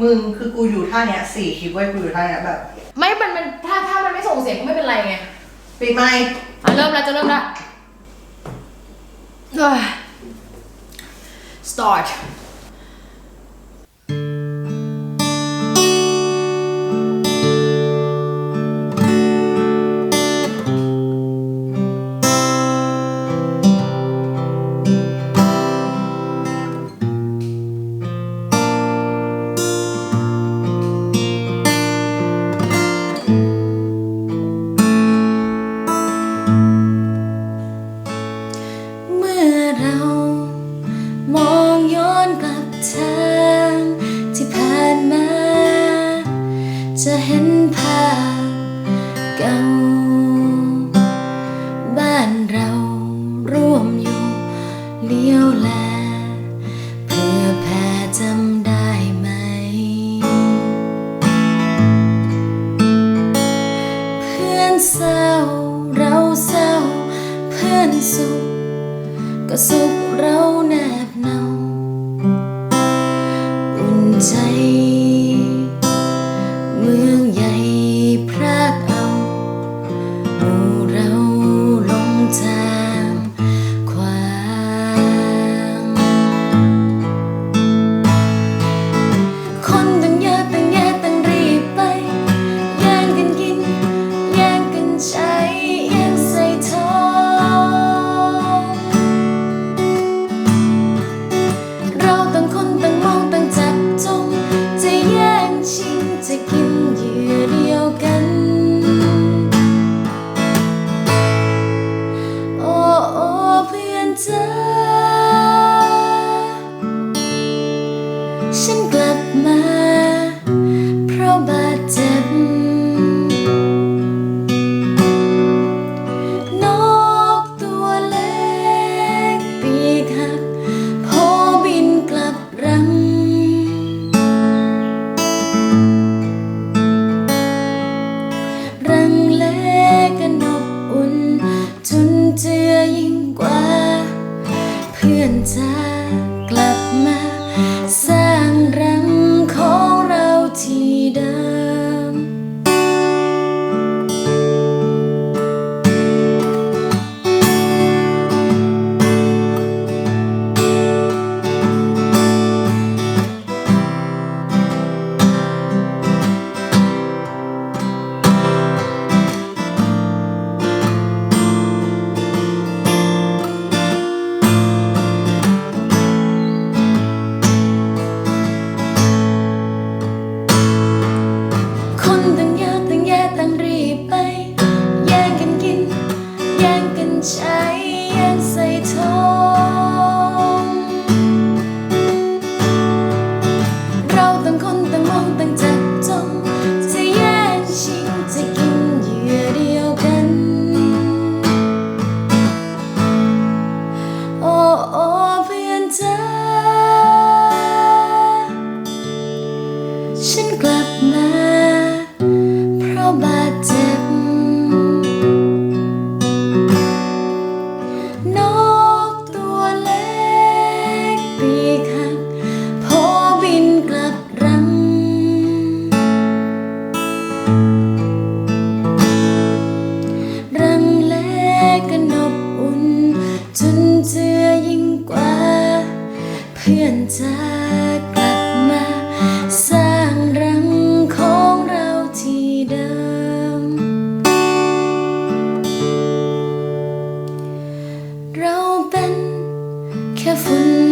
มึงคือกูอยู่ท่าเนี้ยสี่คลิปไว้ยกูอยู่ท่าเนี้ยแบบไม่ มัน มัน ถ้า ถ้า มันไม่ส่งเสียงก็ไม่เป็นไรไง ปิดไมค์อะ เริ่มแล้ว จะเริ่มแล้วเอ้ย start จะเห็นภาพเก่า บ้านเราร่วมอยู่เลี้ยวแล เพื่อแผ่จำได้ไหม เพื่อนเศร้าเราเศร้า เพื่อนสุข ก็สุขเราแนบเนาอุ่นใจ ใช้แย่งใส่ทองเราต่างคนต่างมองต่างจับจ้องจะแย่งชิงจะกินเหยื่อเดียวกัน โอ้โอ้เพื่อนจ้าฉันกลับมา เพราะบาดเจ็บ จะกลับมาสร้างรังของเราที่เดิม เราเป็นแค่ฝุ่น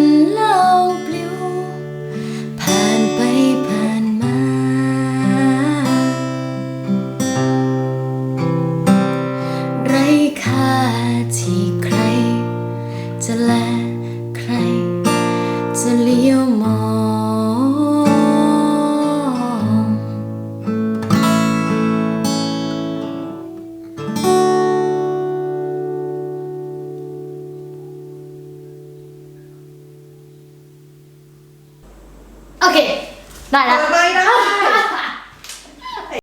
Nada.